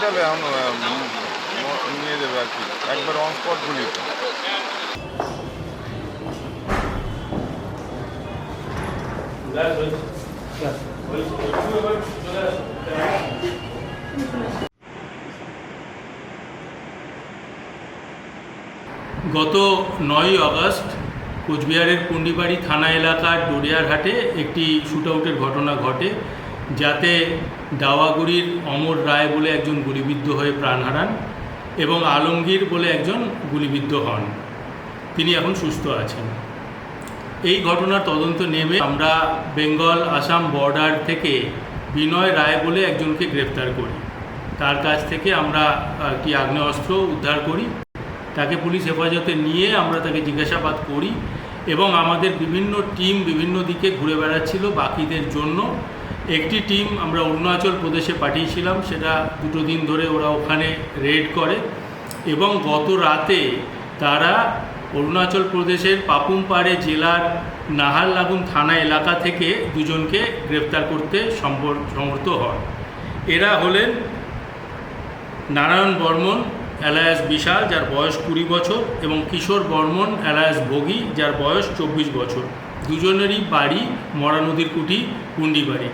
হসপিটালে নিয়ে আর কি। একবার অন স্পট গত নয়ই আগস্ট, কোচবিহারের পুন্ডিবাড়ি থানা এলাকার ডোরিয়ারহাটে একটি শ্যুট ঘটনা ঘটে। যাতে দাওয়াগুড়ির অমর রায় বলে একজন গুলিবিদ্ধ হয়ে প্রাণ হারান এবং আলমগীর বলে একজন গুলিবিদ্ধ হন। তিনি এখন সুস্থ আছেন। এই ঘটনার তদন্ত নেমে আমরা বেঙ্গল আসাম বর্ডার থেকে বিনয় রায় বলে একজনকে গ্রেপ্তার করি। তার কাছ থেকে আমরা একটি আগ্নেয়াস্ত্র উদ্ধার করি। তাকে পুলিশ হেফাজতে নিয়ে আমরা তাকে জিজ্ঞাসাবাদ করি এবং আমাদের বিভিন্ন টিম বিভিন্ন দিকে ঘুরে বেড়াচ্ছিল বাকিদের জন্য। একটি টিম আমরা অরুণাচল প্রদেশে পাঠিয়েছিলাম, সেটা দুটো দিন ধরে ওরা ওখানে রেড করে এবং গত রাতে তারা অরুণাচল প্রদেশের পাপুমপাড়ে জেলার নাহারলাগুন থানা এলাকা থেকে দুজনকে গ্রেপ্তার করতে সমর্থ হন। এরা হলেন নারায়ণ বর্মন অ্যালায়াস বিশাল, যার বয়স কুড়ি বছর, এবং কিশোর বর্মন অ্যালায়াস ভোগী, যার বয়স চব্বিশ বছর। দুজনেরই বাড়ি মরা নদীর কুটি কুন্ডি বাড়ি